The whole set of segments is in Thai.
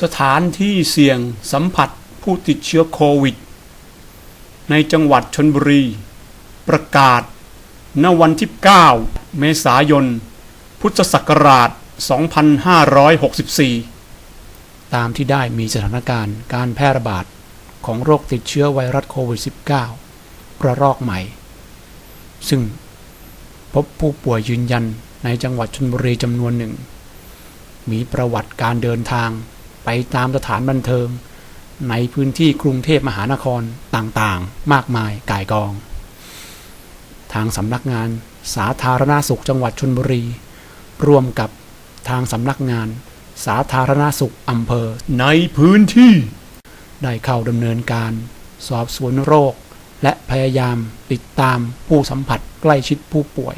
สถานที่เสี่ยงสัมผัสผู้ติดเชื้อโควิด ในจังหวัดชนบุรี ประกาศ ณ วันที่ 9 เมษายน พุทธศักราช 2564 ตามที่ได้มีสถานการณ์การแพร่ระบาดของโรคติดเชื้อไวรัสโควิด -19 ระลอกใหม่ ซึ่งพบผู้ป่วยยืนยันในจังหวัดชลบุรีจำนวนหนึ่ง มีประวัติการเดินทาง ไปตามสถานบันเทิง ในพื้นที่กรุงเทพมหานครต่างๆ มากมายก่ายกอง ทางสำนักงานสาธารณาสุขจังหวัดชลบุรี ร่วมกับทางสำนักงานสาธารณาสุขอำเภอในพื้นที่ ได้เข้าดำเนินการ สอบสวนโรค และพยายามติดตามผู้สัมผัสใกล้ชิดผู้ป่วย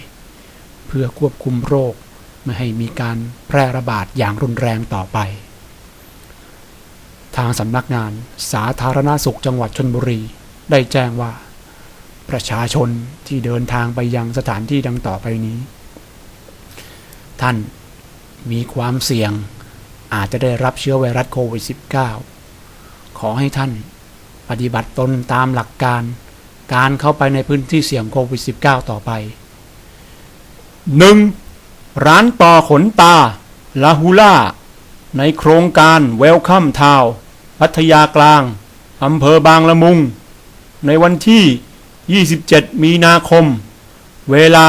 เพื่อควบคุมโรคไม่ให้มีการแพร่ระบาดอย่างรุนแรงต่อไปทางสำนักงานสาธารณาสุขจังหวัดชนบุรี ได้แจ้งว่า ประชาชนที่เดินทางไปยังสถานที่ดังต่อไปนี้ ท่านมีความเสี่ยงอาจจะได้รับเชื้อไวรัสโควิด -19 ขอให้ท่านปฏิบัติตนตามหลักการการเข้าไปในพื้นที่เสี่ยงโควิด -19 ต่อไป 1. ร้านต่อขนตาลาฮูล่า ในโครงการเวลคัมทาว พัทยากลางอำเภอบางละมุง ในวันที่ 27 มีนาคม เวลา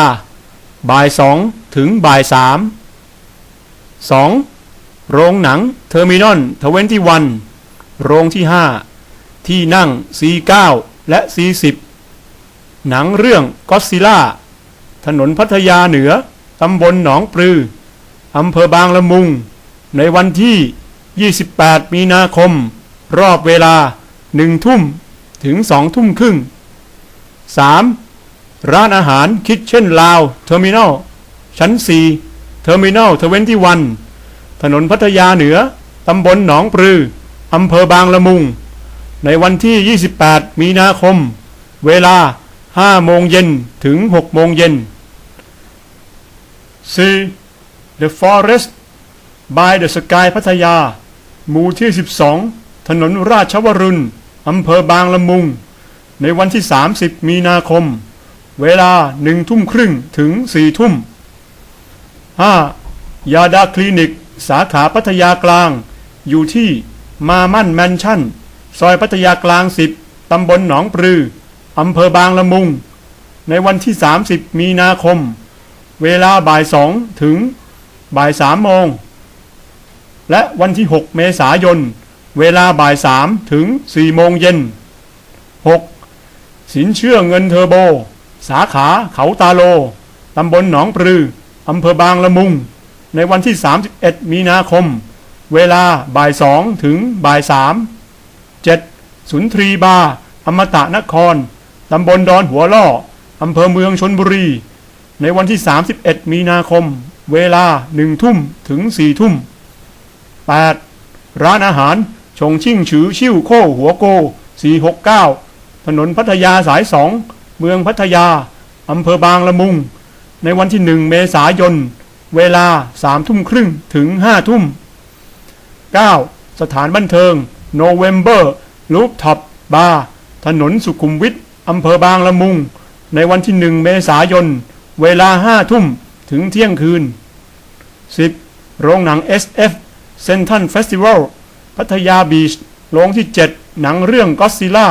บ่าย2ถึงบ่าย3 2. โรงหนังเทอร์มินอลทเวนตี้วันโรงที่ 5 ที่นั่ง C9 และ C10 หนังเรื่องก็ซิล่าถนนพัทยาเหนือ ตำบลหนองปลือ อำเภอบางละมุง ในวันที่ 28 มีนาคม รอบเวลา1ทุ่มถึง2ทุ่มครึ่ง 3. ร้านอาหารคิ t เช่นลาวเทอร์มินอลชั้น 4 เทอร์มินอลทเวนตี้วันถนนพัทยาเหนือ ตำบลหนองปลือ อำเภอบางละมุง ในวันที่ 28 มีนาคม เวลา 5 โมงเย็นถึง 6 โมงเย็น 4. The Forest by the Sky พัทยา หมู่ที่ 12 ถนนราชวรุณอำเภอบางละมุง ในวันที่ 30 มีนาคม เวลา1ทุ่มครึ่งถึง4ทุ่ม 5. ยาดาคลินิก สาขาพัทยากลาง อยู่ที่มามั่นแมนชั่น ซอยพัทยากลาง 10 ตำบลหนองปลืออำเภอบางละมุง ในวันที่ 30 มีนาคม เวลาบ่าย2ถึงบ่าย3โมง และวันที่ 6 เมษายน เวลาบ่าย3ถึง4โมงเย็น 6. สินเชื่อเงินเทอร์โบ สาขาเขาตาโล ตำบลหนองปลือ อำเภอบางละมุง ในวันที่ 31 มีนาคม เวลาบ่าย2ถึงบ่าย3 7. สุนทรีบาร์อมตะนคร ตำบลดอนหัวล่อ อำเภอเมืองชนบุรี ในวันที่ 31 มีนาคม เวลา1ทุ่มถึง4ทุ่ม 8. ร้านอาหาร ชงชิ่งฉือชิ่วโคหัวโก 469 ถนนพัทยาสาย2เมืองพัทยา อำเภอบางละมุง ในวันที่1เมษายน เวลา3ทุ่มครึ่งถึง5ทุ่ม 9. สถานบันเทิงโนเวมเบอร์ลูปท็อปบาร์ถนนสุขุมวิทอำเภอบางละมุง ในวันที่1เมษายน เวลา5ทุ่มถึงเที่ยงคืน 10. โรงหนัง SF เซ พัทยาบีชโรงที่ 7 หนังเรื่องก็ซิล่า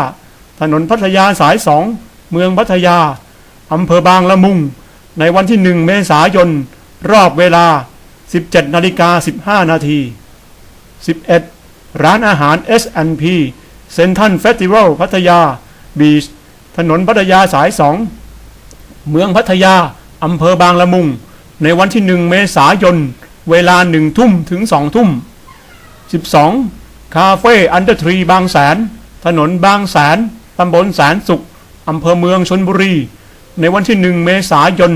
ถนนพัทยาสาย 2 เมืองพัทยา อำเภอบางละมุง ในวันที่ 1 เมษายน รอบเวลา 17นาฬิกา15 นาที 11. ร้านอาหาร S&P เซนทันเฟสติวัลพัทยา บีช ถนนพัทยาสาย 2 เมืองพัทยา อำเภอบางละมุง ในวันที่ 1 เมษายน เวลา 1 ทุ่มถึง 2 ทุ่ม 12. คาเฟ่อันเดอร์ทรีบางแสน ถนนบางแสน ตำบลแสนสุข อำเภอเมืองชนบุรี ในวันที่ 1 เมษายน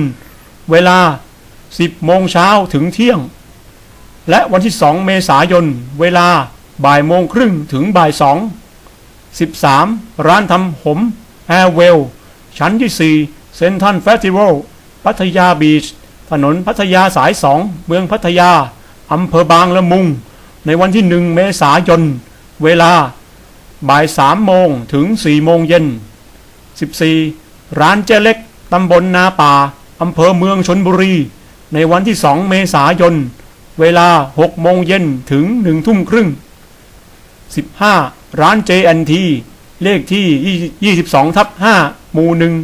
เวลา 10 โมงเช้าถึงเที่ยง และวันที่ 2 เมษายน เวลาบ่ายโมงครึ่งถึงบ่าย2 13. ร้านทำผมแอร์เวลชั้นที่ 4 เซนทันเฟสติวัลพัทยาบีช ถนนพัทยาสาย 2 เมืองพัทยา อำเภอบางละมุง ในวันที่1เมษายน เวลาบ่าย3โมงถึง4โมงเย็น 14. ร้านเจเล็กตำบลนาป่าอำเภอเมืองชนบุรี ในวันที่2เมษายน เวลา6โมงเย็นถึง1ทุ่มครึ่ง 15. ร้าน JNT เลขที่ 22ทับ5หมู่หนึ่ง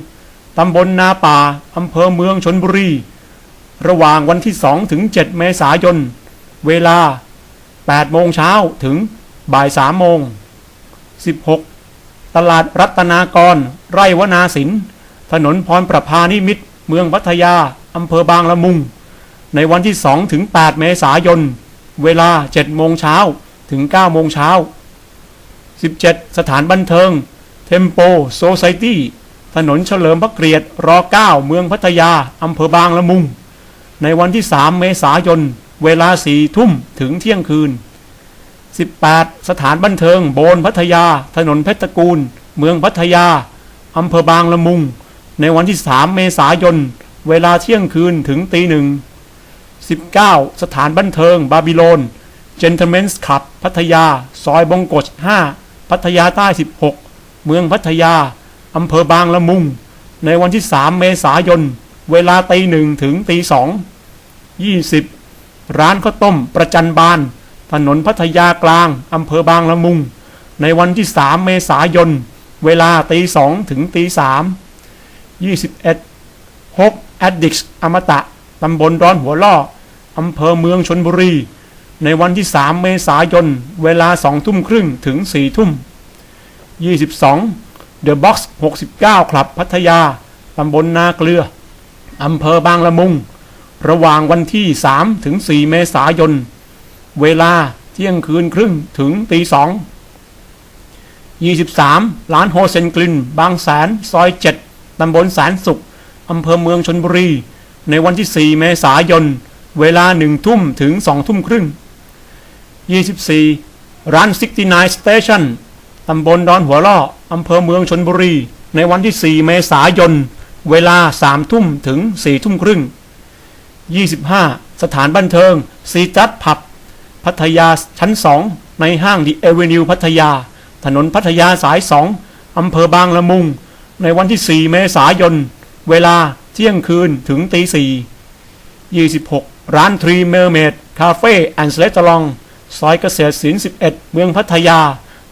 ตำบลนาป่าอำเภอเมืองชนบุรี ระหว่างวันที่ 2 ถึง 7 เมษายน เวลา 8 โมงเช้าถึงบ่าย3โมง 16. ตลาดรัตนากร ไร่วนาสิน ถนนพรประพานิมิตเมืองพัทยา อำเภอบางละมุง ในวันที่ 2 ถึง 8 เมษายน เวลา 7 โมงเช้าถึง 9 โมงเช้า 17. สถานบันเทิง เทมโปโซไซตี้ถนนเฉลิมพระเกียรติร9 เมืองพัทยา อำเภอบางละมุง ในวันที่ 3 เมษายน เวลา4ทุ่มถึงเที่ยงคืน 18. สถานบันเทิง โบนพัทยา ถนนเพชรกูล เมืองพัทยา อำเภอบางละมุง ในวันที่ 3 เมษายน เวลาเที่ยงคืนถึงตีหนึ่ง 19. สถานบันเทิง บาบิโลนเจนเท m เมนส์ขับพัทยา ซอยบงกฎ5พัทยาใต้ 16 เมืองพัทยา อำเภอบางละมุง ในวันที่ 3 เมษายน เวลาตีหนึ่งถึงตีสอง 20. ร้านข้าวต้ม ประจันบาน ถนนพัทยากลาง อำเภอบางละมุง ในวันที่ 3 เมษายน เวลาตีสองถึงตีสาม21ฮกแอดดิกอมตะ ตำบลดอนหัวล่อ อำเภอเมืองชนบุรี ในวันที่ 3 เมษายน เวลา2ทุ่มครึ่งถึง4ทุ่ม22 The Box 69คลับพัทยา ตำบลนาเกลือ อำเภอบางละมุง ระหว่างวันที่ 3 ถึง 4 เมษายน เวลาเที่ยงคืนครึ่งถึงตีสอง23 ร้านโฮเซนกลิน บางแสน ซอย 7 ตำบลแสนสุข อำเภอเมืองชนบุรี ในวันที่ 4 เมษายน เวลา 1 ทุ่มถึง 2 ทุ่มครึ่ง 24 ร้าน 69 Station ตำบลดอนหัวล่อ อำเภอเมืองชนบุรี ในวันที่ 4 เมษายน เวลา 3 ทุ่มถึง 4 ทุ่มครึ่ง 25 สถานบันเทิง ซีจัดผับ พัทยาชั้น 2 ในห้างดีเอเวนิวพัทยา ถนนพัทยาสาย 2 อำเภอบางละมุง ในวันที่ 4 เมษายน เวลาเที่ยงคืนถึงตี4 26 ร้านทรีเมลเมดคาเฟ่แอนด์สเลตลอง ซอยเกษตรศิลป์11 เมืองพัทยา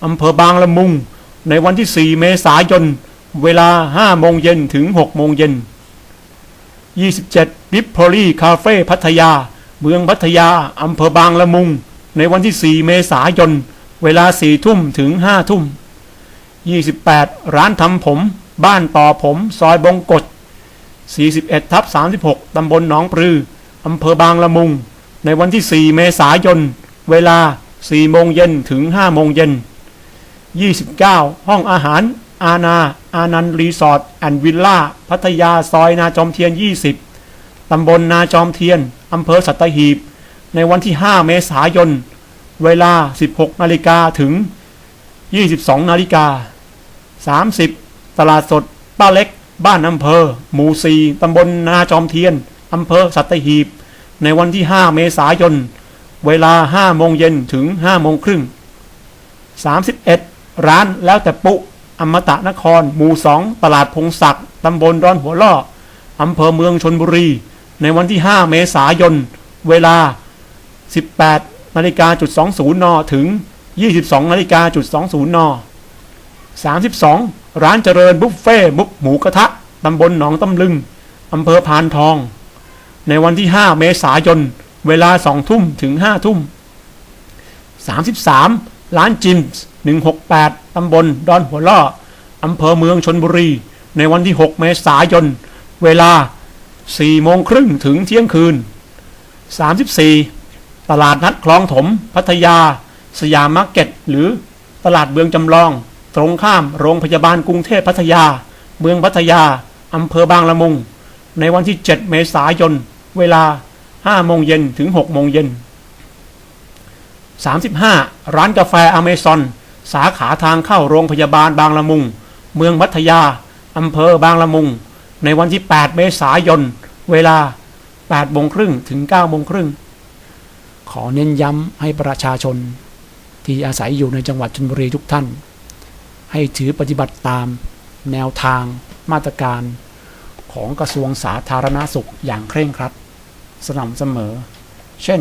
อำเภอบางละมุง ในวันที่ 4 เมษายน เวลา 5 โมงเย็นถึง 6 โมงเย็น 27วิปโพลีคาเฟ่พัทยา เมืองพัทยา อำเภอบางละมุง ในวันที่ 4 เมษายน เวลา 4 ทุ่มถึง 5 ทุ่ม 28 ร้านทำผม บ้านต่อผม ซอยบงกฎ41ทับ36 ตำบลหนองปลือ อำเภอบางละมุง ในวันที่ 4 เมษายน เวลา 4 โมงเย็นถึง 5 โมงเย็น 29 ห้องอาหาร อาณาอานันรีสอร์ทแอนด์วิลล่าพัทยาซอยนาจอมเทียน 20 ตำบลนาจอมเทียน อำเภอสัตหีบ ในวันที่ 5 เมษายน เวลา 16 นาฬิกาถึง 22 นาฬิกา 30 ตลาดสดป้าเล็ก บ้านอำเภอ หมู่4ตำบลนาจอมเทียน อำเภอสัตหีบ ในวันที่ 5 เมษายน เวลา 5 โมงเย็นถึง 5 โมงครึ่ง 31 ร้านแล้วแต่ปุ อมตะนคร หมู่2ตลาดพงศักดิ์ตำบลดอนหัวล่ออำเภอเมืองชนบุรี ในวันที่ 5 เมษายน เวลา 18นาฬิกาจุด20 น ถึง 22นาฬิกาจุด20 น 32 ร้านเจริญบุฟเฟ่มุกหมูกระทะตำบลหนองตำลึงอำเภอพานทอง ในวันที่ 5 เมษายน เวลา 2 ทุ่มถึง 5 ทุ่ม 33 ร้านจิมส์168 ตำบลดอนหัวล่ออำเภอเมืองชนบุรี ในวันที่ 6 เมษายน เวลา 4 โมงครึ่งถึงเที่ยงคืน 34 ตลาดนัดคลองถม พัทยา สยามมาร์เก็ต หรือตลาดเมืองจำลอง ตรงข้ามโรงพยาบาลกรุงเทพพัทยา เมืองพัทยาอำเภอบางละมุง ในวันที่ 7 เมษายน เวลา 5 โมงเย็นถึง 6 โมงเย็น35 ร้านกาแฟอเมซอน สาขาทางเข้าโรงพยาบาลบางละมุง เมืองพัทยา อำเภอบางละมุง ในวันที่ 8 เมษายน เวลา8โมงครึ่งถึง9โมงครึ่ง ขอเน้นย้ำให้ประชาชน ที่อาศัยอยู่ในจังหวัดชลบุรีทุกท่าน ให้ถือปฏิบัติตาม แนวทางมาตรการ ของกระทรวงสาธารณาสุขอย่างเคร่งครัด สม่ำเสมอ เช่น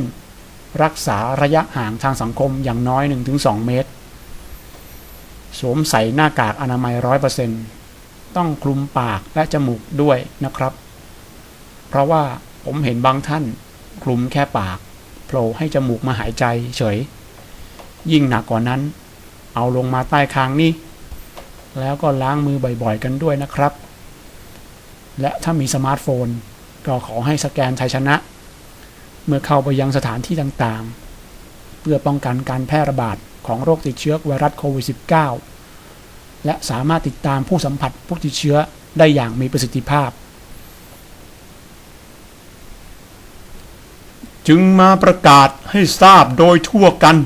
รักษาระยะห่างทางสังคมอย่างน้อย 1-2 เมตร สวมใส่หน้ากากอนามัยร้อยเปอร์เซ็นต้องคลุมปากและจมูกด้วยนะครับ เพราะว่าผมเห็นบางท่านคลุมแค่ปากโผล่ให้จมูกมาหายใจเฉย ยิ่งหนักกว่านั้น เอาลงมาใต้คางนี่ แล้วก็ล้างมือบ่อยๆกันด้วยนะครับ และถ้ามีสมาร์ทโฟน ก็ขอให้สแกนไทยชนะ เมื่อเข้าไปยังสถานที่ต่างๆ เพื่อป้องกันการแพร่ระบาด ของโรคติดเชื้อไวรัสโควิด -19 และสามารถติดตามผู้สัมผัสผู้ติดเชื้อได้อย่างมีประสิทธิภาพ จึงมาประกาศให้ทราบโดยทั่วกัน